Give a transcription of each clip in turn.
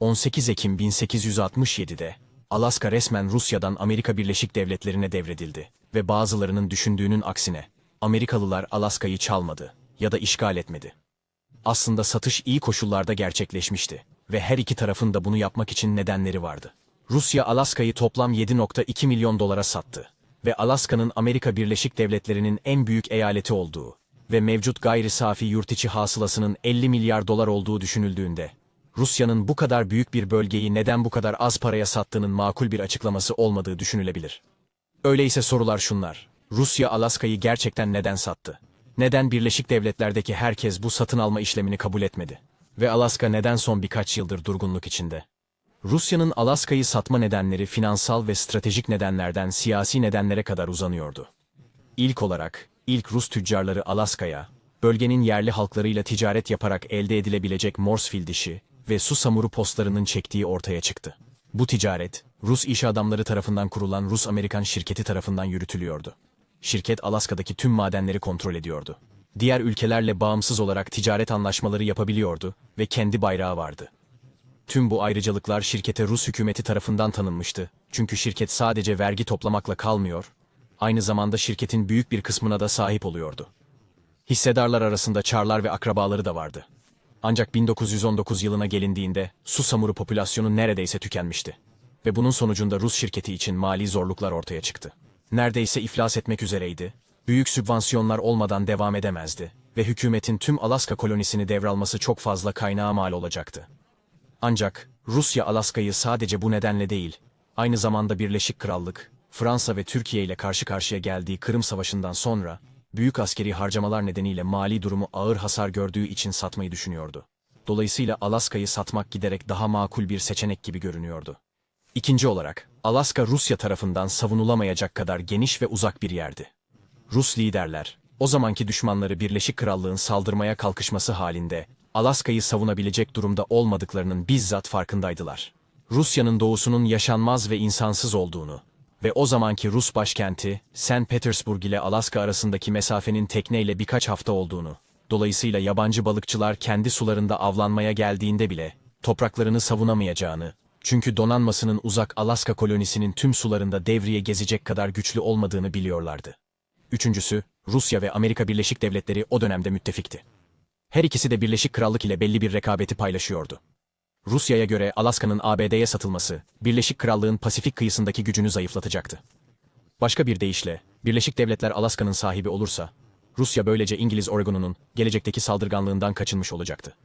18 Ekim 1867'de Alaska resmen Rusya'dan Amerika Birleşik Devletleri'ne devredildi ve bazılarının düşündüğünün aksine Amerikalılar Alaska'yı çalmadı ya da işgal etmedi. Aslında satış iyi koşullarda gerçekleşmişti ve her iki tarafın da bunu yapmak için nedenleri vardı. Rusya Alaska'yı toplam 7.2 milyon dolara sattı ve Alaska'nın Amerika Birleşik Devletleri'nin en büyük eyaleti olduğu ve mevcut gayri safi yurt içi hasılasının 50 milyar dolar olduğu düşünüldüğünde, Rusya'nın bu kadar büyük bir bölgeyi neden bu kadar az paraya sattığının makul bir açıklaması olmadığı düşünülebilir. Öyleyse sorular şunlar. Rusya Alaska'yı gerçekten neden sattı? Neden Birleşik Devletler'deki herkes bu satın alma işlemini kabul etmedi? Ve Alaska neden son birkaç yıldır durgunluk içinde? Rusya'nın Alaska'yı satma nedenleri finansal ve stratejik nedenlerden siyasi nedenlere kadar uzanıyordu. İlk olarak, ilk Rus tüccarları Alaska'ya, bölgenin yerli halklarıyla ticaret yaparak elde edilebilecek Morsfield işi ve susamuru postlarının çektiği ortaya çıktı. Bu ticaret, Rus iş adamları tarafından kurulan Rus-Amerikan şirketi tarafından yürütülüyordu. Şirket Alaska'daki tüm madenleri kontrol ediyordu. Diğer ülkelerle bağımsız olarak ticaret anlaşmaları yapabiliyordu ve kendi bayrağı vardı. Tüm bu ayrıcalıklar şirkete Rus hükümeti tarafından tanınmıştı. Çünkü şirket sadece vergi toplamakla kalmıyor, aynı zamanda şirketin büyük bir kısmına da sahip oluyordu. Hissedarlar arasında çarlar ve akrabaları da vardı. Ancak 1919 yılına gelindiğinde Susamuru popülasyonu neredeyse tükenmişti. Ve bunun sonucunda Rus şirketi için mali zorluklar ortaya çıktı. Neredeyse iflas etmek üzereydi, büyük sübvansiyonlar olmadan devam edemezdi ve hükümetin tüm Alaska kolonisini devralması çok fazla kaynağa mal olacaktı. Ancak Rusya Alaska'yı sadece bu nedenle değil, aynı zamanda Birleşik Krallık, Fransa ve Türkiye ile karşı karşıya geldiği Kırım Savaşı'ndan sonra büyük askeri harcamalar nedeniyle mali durumu ağır hasar gördüğü için satmayı düşünüyordu. Dolayısıyla Alaska'yı satmak giderek daha makul bir seçenek gibi görünüyordu. İkinci olarak, Alaska Rusya tarafından savunulamayacak kadar geniş ve uzak bir yerdi. Rus liderler, o zamanki düşmanları Birleşik Krallığın saldırmaya kalkışması halinde Alaska'yı savunabilecek durumda olmadıklarının bizzat farkındaydılar. Rusya'nın doğusunun yaşanmaz ve insansız olduğunu ve o zamanki Rus başkenti St. Petersburg ile Alaska arasındaki mesafenin tekneyle birkaç hafta olduğunu, dolayısıyla yabancı balıkçılar kendi sularında avlanmaya geldiğinde bile topraklarını savunamayacağını, çünkü donanmasının uzak Alaska kolonisinin tüm sularında devriye gezecek kadar güçlü olmadığını biliyorlardı. Üçüncüsü, Rusya ve Amerika Birleşik Devletleri o dönemde müttefikti. Her ikisi de Birleşik Krallık ile belli bir rekabeti paylaşıyordu. Rusya'ya göre Alaska'nın ABD'ye satılması, Birleşik Krallığın Pasifik kıyısındaki gücünü zayıflatacaktı. Başka bir deyişle, Birleşik Devletler Alaska'nın sahibi olursa, Rusya böylece İngiliz Oregon'unun gelecekteki saldırganlığından kaçınmış olacaktı.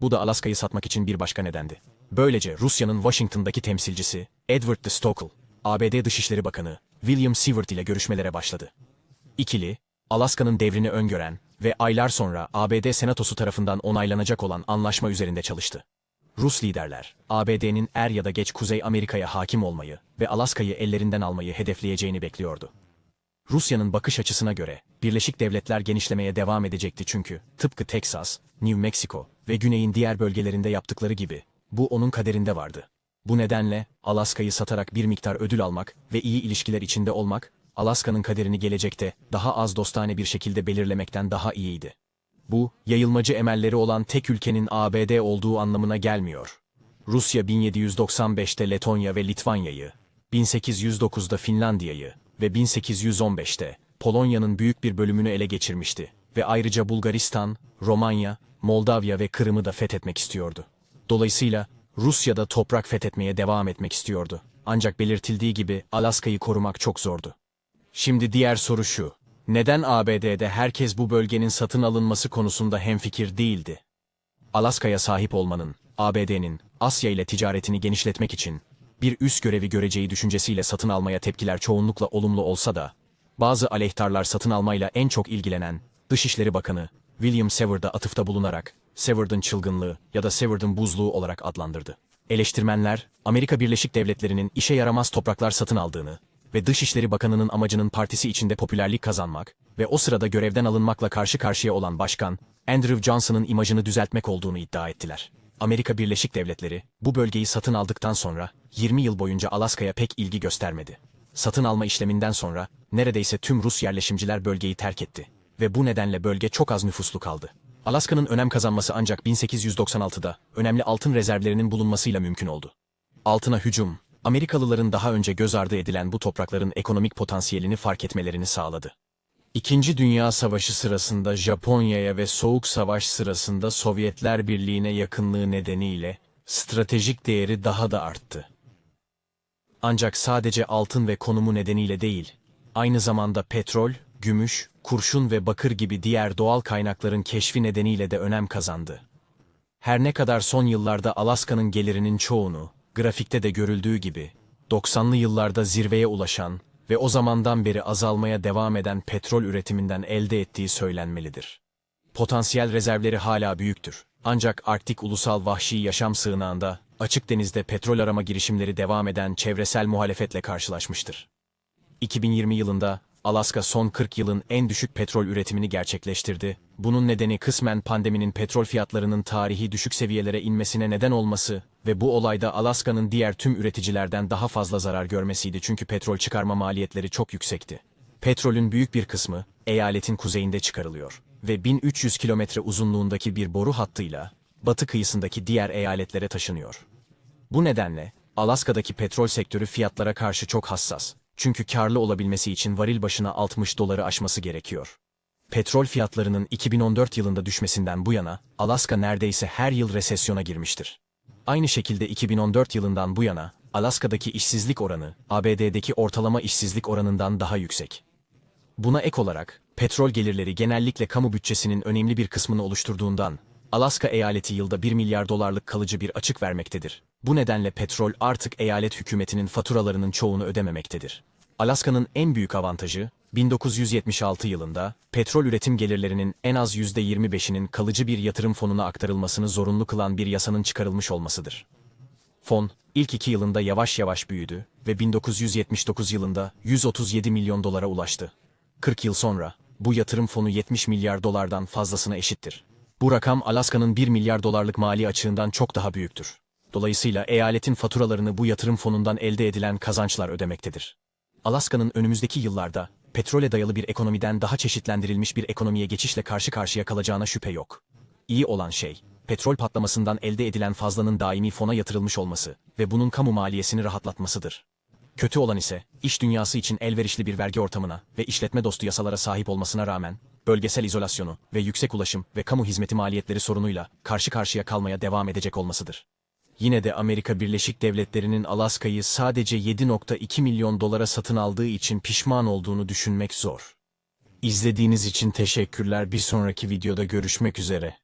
Bu da Alaska'yı satmak için bir başka nedendi. Böylece Rusya'nın Washington'daki temsilcisi Edward de Stockel, ABD Dışişleri Bakanı William Seward ile görüşmelere başladı. İkili, Alaska'nın devrini öngören ve aylar sonra ABD Senatosu tarafından onaylanacak olan anlaşma üzerinde çalıştı. Rus liderler, ABD'nin er ya da geç Kuzey Amerika'ya hakim olmayı ve Alaska'yı ellerinden almayı hedefleyeceğini bekliyordu. Rusya'nın bakış açısına göre Birleşik Devletler genişlemeye devam edecekti çünkü tıpkı Teksas, New Mexico ve Güney'in diğer bölgelerinde yaptıkları gibi bu onun kaderinde vardı. Bu nedenle Alaska'yı satarak bir miktar ödül almak ve iyi ilişkiler içinde olmak, Alaska'nın kaderini gelecekte daha az dostane bir şekilde belirlemekten daha iyiydi. Bu, yayılmacı emelleri olan tek ülkenin ABD olduğu anlamına gelmiyor. Rusya 1795'te Letonya ve Litvanya'yı, 1809'da Finlandiya'yı ve 1815'te Polonya'nın büyük bir bölümünü ele geçirmişti ve ayrıca Bulgaristan, Romanya, Moldavya ve Kırım'ı da fethetmek istiyordu. Dolayısıyla Rusya da toprak fethetmeye devam etmek istiyordu. Ancak belirtildiği gibi Alaska'yı korumak çok zordu. Şimdi diğer soru şu. Neden ABD'de herkes bu bölgenin satın alınması konusunda hemfikir değildi? Alaska'ya sahip olmanın, ABD'nin Asya ile ticaretini genişletmek için bir üst görevi göreceği düşüncesiyle satın almaya tepkiler çoğunlukla olumlu olsa da, bazı aleyhtarlar satın almayla en çok ilgilenen Dışişleri Bakanı William Seward'a atıfta bulunarak Seward'ın çılgınlığı ya da Seward'ın buzluğu olarak adlandırdı. Eleştirmenler, Amerika Birleşik Devletleri'nin işe yaramaz topraklar satın aldığını ve Dışişleri Bakanı'nın amacının partisi içinde popülerlik kazanmak ve o sırada görevden alınmakla karşı karşıya olan başkan, Andrew Johnson'ın imajını düzeltmek olduğunu iddia ettiler. Amerika Birleşik Devletleri, bu bölgeyi satın aldıktan sonra 20 yıl boyunca Alaska'ya pek ilgi göstermedi. Satın alma işleminden sonra neredeyse tüm Rus yerleşimciler bölgeyi terk etti ve bu nedenle bölge çok az nüfuslu kaldı. Alaska'nın önem kazanması ancak 1896'da önemli altın rezervlerinin bulunmasıyla mümkün oldu. Altına hücum, Amerikalıların daha önce göz ardı edilen bu toprakların ekonomik potansiyelini fark etmelerini sağladı. İkinci Dünya Savaşı sırasında Japonya'ya ve Soğuk Savaş sırasında Sovyetler Birliği'ne yakınlığı nedeniyle stratejik değeri daha da arttı. Ancak sadece altın ve konumu nedeniyle değil, aynı zamanda petrol, gümüş, kurşun ve bakır gibi diğer doğal kaynakların keşfi nedeniyle de önem kazandı. Her ne kadar son yıllarda Alaska'nın gelirinin çoğunu, grafikte de görüldüğü gibi, 90'lı yıllarda zirveye ulaşan ve o zamandan beri azalmaya devam eden petrol üretiminden elde ettiği söylenmelidir. Potansiyel rezervleri hala büyüktür. Ancak Arktik Ulusal Vahşi Yaşam Sığınağı'nda, açık denizde petrol arama girişimleri devam eden çevresel muhalefetle karşılaşmıştır. 2020 yılında Alaska son 40 yılın en düşük petrol üretimini gerçekleştirdi. Bunun nedeni kısmen pandeminin petrol fiyatlarının tarihi düşük seviyelere inmesine neden olması ve bu olayda Alaska'nın diğer tüm üreticilerden daha fazla zarar görmesiydi çünkü petrol çıkarma maliyetleri çok yüksekti. Petrolün büyük bir kısmı eyaletin kuzeyinde çıkarılıyor ve 1300 kilometre uzunluğundaki bir boru hattıyla batı kıyısındaki diğer eyaletlere taşınıyor. Bu nedenle Alaska'daki petrol sektörü fiyatlara karşı çok hassas. Çünkü karlı olabilmesi için varil başına 60 doları aşması gerekiyor. Petrol fiyatlarının 2014 yılında düşmesinden bu yana Alaska neredeyse her yıl resesyona girmiştir. Aynı şekilde 2014 yılından bu yana Alaska'daki işsizlik oranı ABD'deki ortalama işsizlik oranından daha yüksek. Buna ek olarak petrol gelirleri genellikle kamu bütçesinin önemli bir kısmını oluşturduğundan Alaska eyaleti yılda 1 milyar dolarlık kalıcı bir açık vermektedir. Bu nedenle petrol artık eyalet hükümetinin faturalarının çoğunu ödememektedir. Alaska'nın en büyük avantajı, 1976 yılında petrol üretim gelirlerinin en az %25'inin kalıcı bir yatırım fonuna aktarılmasını zorunlu kılan bir yasanın çıkarılmış olmasıdır. Fon, ilk iki yılında yavaş yavaş büyüdü ve 1979 yılında 137 milyon dolara ulaştı. 40 yıl sonra, bu yatırım fonu 70 milyar dolardan fazlasına eşittir. Bu rakam Alaska'nın 1 milyar dolarlık mali açığından çok daha büyüktür. Dolayısıyla eyaletin faturalarını bu yatırım fonundan elde edilen kazançlar ödemektedir. Alaska'nın önümüzdeki yıllarda petrole dayalı bir ekonomiden daha çeşitlendirilmiş bir ekonomiye geçişle karşı karşıya kalacağına şüphe yok. İyi olan şey, petrol patlamasından elde edilen fazlanın daimi fona yatırılmış olması ve bunun kamu maliyesini rahatlatmasıdır. Kötü olan ise, iş dünyası için elverişli bir vergi ortamına ve işletme dostu yasalara sahip olmasına rağmen, bölgesel izolasyonu ve yüksek ulaşım ve kamu hizmeti maliyetleri sorunuyla karşı karşıya kalmaya devam edecek olmasıdır. Yine de Amerika Birleşik Devletleri'nin Alaska'yı sadece 7.2 milyon dolara satın aldığı için pişman olduğunu düşünmek zor. İzlediğiniz için teşekkürler. Bir sonraki videoda görüşmek üzere.